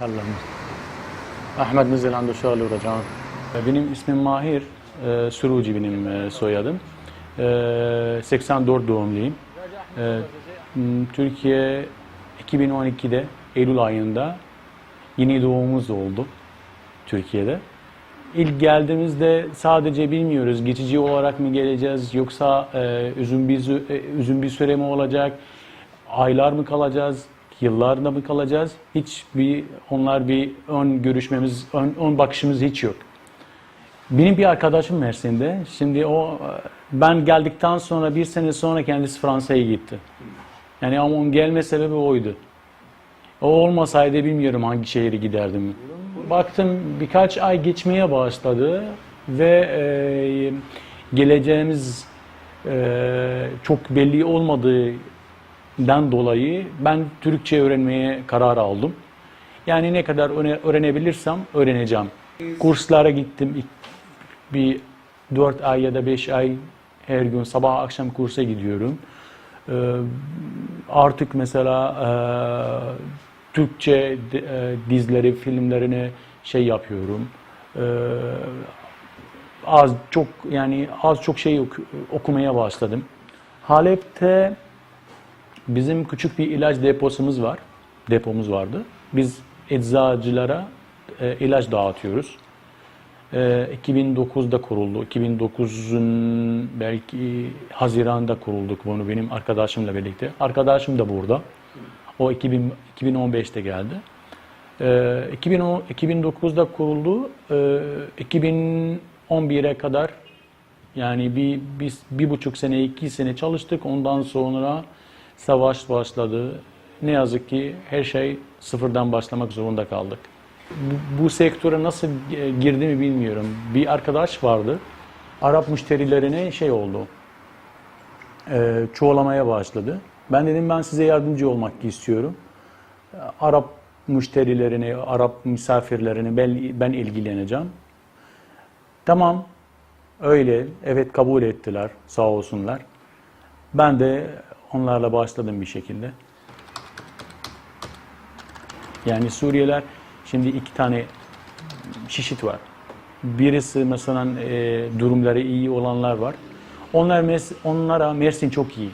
Həllə. Əhməd Mirzəlan Döşəli Uracan. Benim ismim Mahir, e, Suruci benim e, soyadım. E, 84 doğumluyum. E, Türkiye 2012'de Eylül ayında yeni doğumumuz oldu Türkiye'de. İlk geldiğimizde sadece bilmiyoruz geçici olarak mı geleceğiz yoksa e, üzün bir, e, üzün bir süre mi olacak, aylar mı kalacağız, yıllarda mı kalacağız hiç bir onlar bir ön görüşmemiz ön, ön bakışımız hiç yok. Benim bir arkadaşım Mersin'de. Şimdi o ben geldikten sonra bir sene sonra kendisi Fransa'ya gitti. Yani ama onun gelme sebebi oydu. O olmasaydı bilmiyorum hangi şehre giderdim. Baktım birkaç ay geçmeye başladı ve e, geleceğimiz e, çok belli olmadığından dolayı ben Türkçe öğrenmeye karar aldım. Yani ne kadar öğre- öğrenebilirsem öğreneceğim. Kurslara gittim. Bir 4 ay ya da 5 ay her gün sabah akşam kursa gidiyorum. Ee, artık mesela e, Türkçe e, dizileri, filmlerini şey yapıyorum. Ee, az çok yani az çok şey ok- okumaya başladım. Halep'te bizim küçük bir ilaç deposumuz var. Depomuz vardı. Biz eczacılara e, ilaç dağıtıyoruz. E, 2009'da kuruldu. 2009'un belki Haziran'da kurulduk bunu benim arkadaşımla birlikte. Arkadaşım da burada. O 2000, 2015'te geldi. E, 2010, 2009'da kuruldu. E, 2011'e kadar yani bir, biz bir buçuk sene, iki sene çalıştık. Ondan sonra savaş başladı. Ne yazık ki her şey sıfırdan başlamak zorunda kaldık. Bu, bu sektöre nasıl e, girdiğimi bilmiyorum. Bir arkadaş vardı. Arap müşterilerine şey oldu. E, çoğalamaya başladı. Ben dedim ben size yardımcı olmak istiyorum. Arap müşterilerine, Arap misafirlerine ben, ben ilgileneceğim. Tamam, öyle. Evet kabul ettiler, sağ olsunlar. Ben de onlarla başladım bir şekilde. Yani Suriyeliler şimdi iki tane çeşit var. Birisi mesela e, durumları iyi olanlar var. Onlar mes- onlara Mersin çok iyi.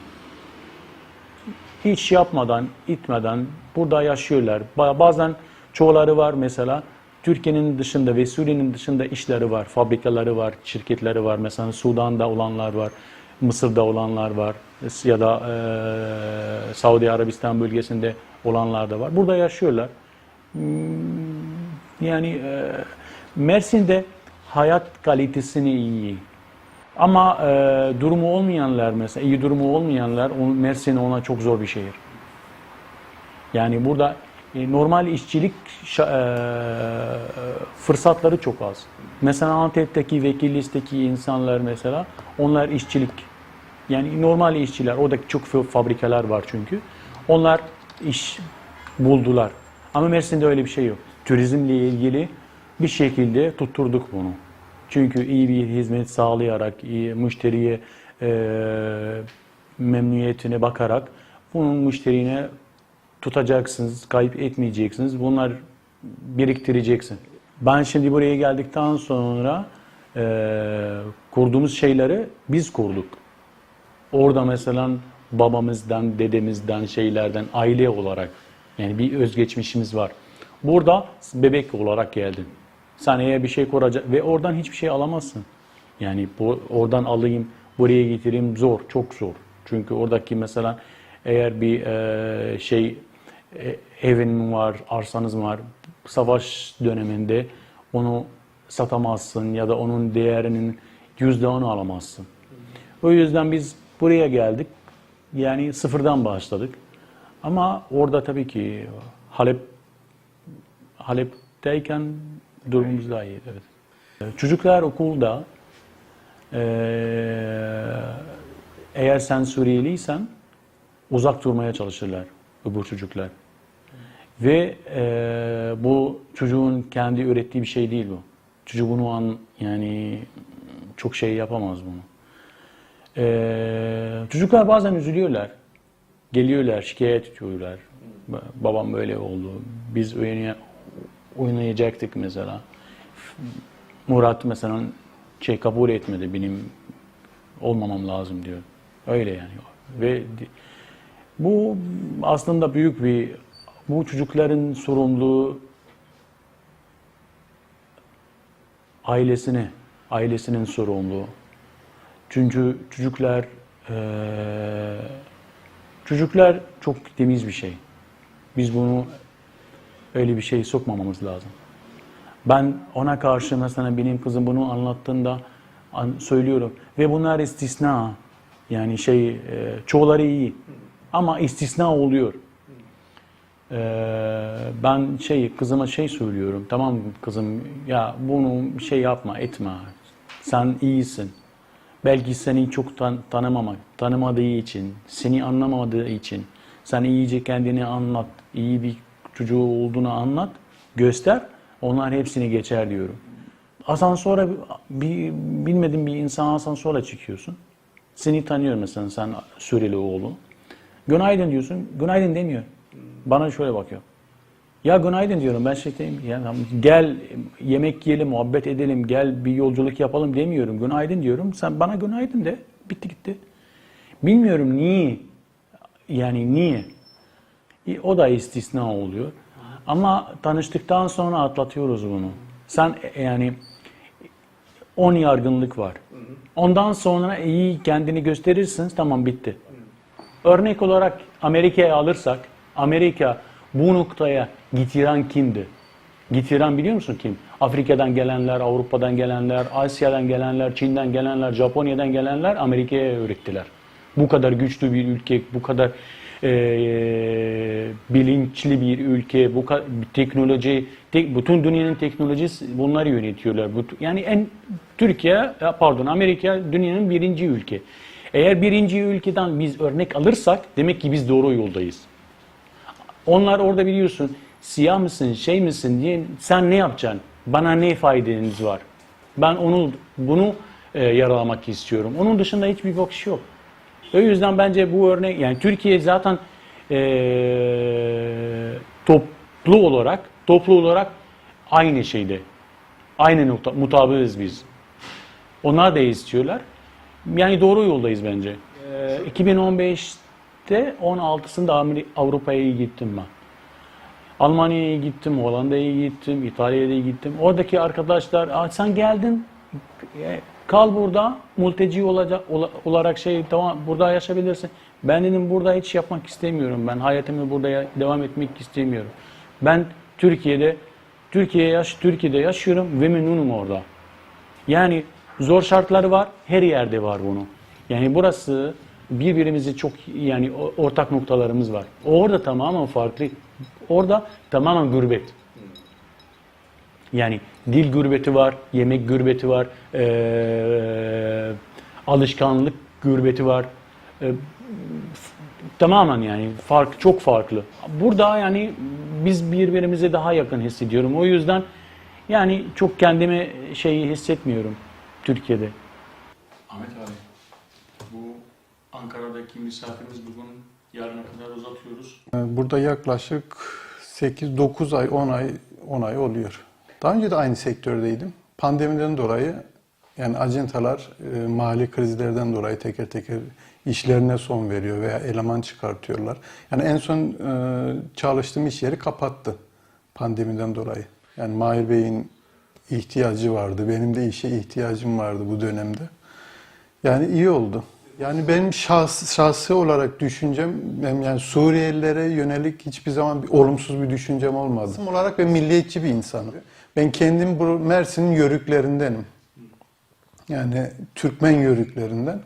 Hiç yapmadan, itmeden burada yaşıyorlar. Ba- Bazen çoğuları var mesela Türkiye'nin dışında ve Suriye'nin dışında işleri var, fabrikaları var, şirketleri var. Mesela Sudan'da olanlar var, Mısır'da olanlar var ya da e, Saudi Arabistan bölgesinde olanlar da var. Burada yaşıyorlar. Hmm, Yani e, Mersin'de hayat kalitesini iyi. Ama e, durumu olmayanlar mesela, iyi durumu olmayanlar, Mersin ona çok zor bir şehir. Yani burada e, normal işçilik e, fırsatları çok az. Mesela Antep'teki vekillisteki insanlar mesela, onlar işçilik. Yani normal işçiler, oradaki çok fa- fabrikalar var çünkü. Onlar iş buldular. Ama Mersin'de öyle bir şey yok. Turizmle ilgili bir şekilde tutturduk bunu. Çünkü iyi bir hizmet sağlayarak, iyi müşteriye e, memnuniyetine bakarak bunun müşterine tutacaksınız, kayıp etmeyeceksiniz. Bunlar biriktireceksin. Ben şimdi buraya geldikten sonra e, kurduğumuz şeyleri biz kurduk. Orada mesela babamızdan, dedemizden, şeylerden aile olarak yani bir özgeçmişimiz var. Burada bebek olarak geldin. Sen eğer bir şey kuracak ve oradan hiçbir şey alamazsın. Yani bu, oradan alayım, buraya getireyim zor, çok zor. Çünkü oradaki mesela eğer bir e, şey e, evin var, arsanız var, savaş döneminde onu satamazsın ya da onun değerinin yüzde onu alamazsın. O yüzden biz buraya geldik. Yani sıfırdan başladık. Ama orada tabii ki Halep Halep'teyken durumumuz daha iyiydi. Evet. Çocuklar okulda eee, eğer sen Suriyeliysen uzak durmaya çalışırlar öbür çocuklar. Ve eee, bu çocuğun kendi ürettiği bir şey değil bu. Çocuk bunu an yani çok şey yapamaz bunu. Ee, çocuklar bazen üzülüyorlar. Geliyorlar, şikayet ediyorlar. Ba- Babam böyle oldu. Biz öyle oynayacaktık mesela. Murat mesela şey kabul etmedi benim olmamam lazım diyor. Öyle yani. Ve bu aslında büyük bir bu çocukların sorumluluğu ailesine, ailesinin sorumluluğu. Çünkü çocuklar eee, çocuklar çok temiz bir şey. Biz bunu öyle bir şey sokmamamız lazım. Ben ona karşı mesela benim kızım bunu anlattığında an- söylüyorum ve bunlar istisna. Yani şey e, çoğuları iyi ama istisna oluyor. Ee, ben şey kızıma şey söylüyorum. Tamam kızım ya bunu şey yapma etme. Sen iyisin. Belki seni çok tan tanımamak, tanımadığı için, seni anlamadığı için sen iyice kendini anlat, iyi bir çocuğu olduğunu anlat, göster. Onlar hepsini geçer diyorum. Asansöre bir bilmediğin bir insan asansöre çıkıyorsun. Seni tanıyor mesela sen Suriyeli oğlu. Günaydın diyorsun. Günaydın demiyor. Bana şöyle bakıyor. Ya günaydın diyorum ben şey diyeyim. Ya, gel yemek yiyelim, muhabbet edelim, gel bir yolculuk yapalım demiyorum. Günaydın diyorum. Sen bana günaydın de. Bitti gitti. Bilmiyorum niye. Yani niye? E, O da istisna oluyor. Ama tanıştıktan sonra atlatıyoruz bunu. Sen yani 10 yargınlık var. Ondan sonra iyi kendini gösterirsin tamam bitti. Örnek olarak Amerika'ya alırsak, Amerika bu noktaya getiren kimdi? Getiren biliyor musun kim? Afrika'dan gelenler, Avrupa'dan gelenler, Asya'dan gelenler, Çin'den gelenler, Japonya'dan gelenler Amerika'ya öğrettiler. Bu kadar güçlü bir ülke, bu kadar eee, bilinçli bir ülke, bu teknoloji, tek, bütün dünyanın teknolojisi bunlar yönetiyorlar. Yani en Türkiye, pardon Amerika dünyanın birinci ülke. Eğer birinci ülkeden biz örnek alırsak demek ki biz doğru yoldayız. Onlar orada biliyorsun siyah mısın, şey misin diye sen ne yapacaksın? Bana ne faydeniz var? Ben onu bunu e, yaralamak istiyorum. Onun dışında hiçbir bakış yok. O yüzden bence bu örnek yani Türkiye zaten e, toplu olarak toplu olarak aynı şeyde. Aynı nokta mutabığız biz. Onlar da istiyorlar. Yani doğru yoldayız bence. Ee, 2015'te 16'sında Ameri- Avrupa'ya gittim ben. Almanya'ya gittim, Hollanda'ya gittim, İtalya'ya gittim. Oradaki arkadaşlar, sen geldin, e, kal burada, mülteci olacak, ola- olarak şey tamam burada yaşayabilirsin. Ben dedim burada hiç yapmak istemiyorum. Ben hayatımı burada devam etmek istemiyorum. Ben Türkiye'de Türkiye yaş Türkiye'de yaşıyorum ve memnunum orada. Yani zor şartları var, her yerde var bunu. Yani burası birbirimizi çok yani ortak noktalarımız var. Orada tamamen farklı. Orada tamamen gürbet. Yani dil gürbeti var, yemek gürbeti var, eee, alışkanlık gürbeti var. F- tamamen yani fark çok farklı. Burada yani biz birbirimize daha yakın hissediyorum. O yüzden yani çok kendimi şeyi hissetmiyorum Türkiye'de. Ahmet abi, bu Ankara'daki misafirimiz bugün yarına kadar uzatıyoruz. Burada yaklaşık 8-9 ay, 10 ay, 10 ay oluyor. Daha önce de aynı sektördeydim. Pandemiden dolayı yani acentalar e, mali krizlerden dolayı teker teker işlerine son veriyor veya eleman çıkartıyorlar. Yani en son e, çalıştığım iş yeri kapattı pandemiden dolayı. Yani Mahir Bey'in ihtiyacı vardı. Benim de işe ihtiyacım vardı bu dönemde. Yani iyi oldu. Yani benim şahs, şahsi olarak düşüncem, benim yani Suriyelilere yönelik hiçbir zaman bir olumsuz bir düşüncem olmadı. İsim olarak ben milliyetçi bir insanım. Ben kendim bu Mersin'in yörüklerindenim. Yani Türkmen yörüklerinden.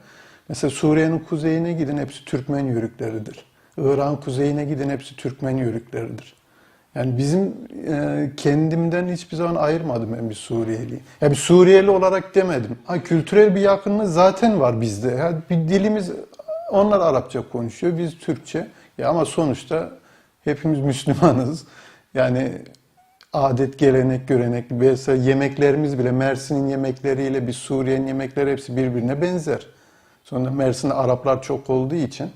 Mesela Suriye'nin kuzeyine gidin hepsi Türkmen yörükleridir. Irak'ın kuzeyine gidin hepsi Türkmen yörükleridir. Yani bizim e, kendimden hiçbir zaman ayırmadım ben bir Suriyeliyi. Ya bir Suriyeli olarak demedim. Ha, kültürel bir yakınlığı zaten var bizde. Ya bir dilimiz onlar Arapça konuşuyor, biz Türkçe. Ya ama sonuçta hepimiz Müslümanız. Yani adet, gelenek, görenek, mesela yemeklerimiz bile Mersin'in yemekleriyle bir Suriye'nin yemekleri hepsi birbirine benzer. Sonra Mersin'de Araplar çok olduğu için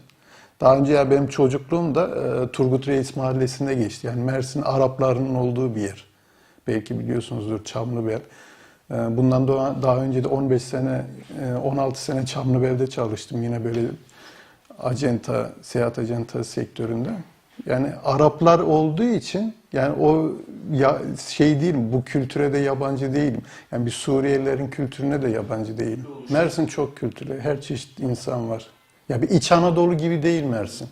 daha önce ya benim çocukluğum da e, Turgut Reis Mahallesi'nde geçti. Yani Mersin Araplarının olduğu bir yer. Belki biliyorsunuzdur Çamlıbel. Ee, Bundan daha, daha önce de 15 sene, e, 16 sene Çamlıbel'de çalıştım. Yine böyle acenta, seyahat acenta sektöründe. Yani Araplar olduğu için yani o ya, şey değil bu kültüre de yabancı değilim. Yani bir Suriyelilerin kültürüne de yabancı değilim. Mersin çok kültürlü. Her çeşit insan var. Ya bir İç Anadolu gibi değil Mersin.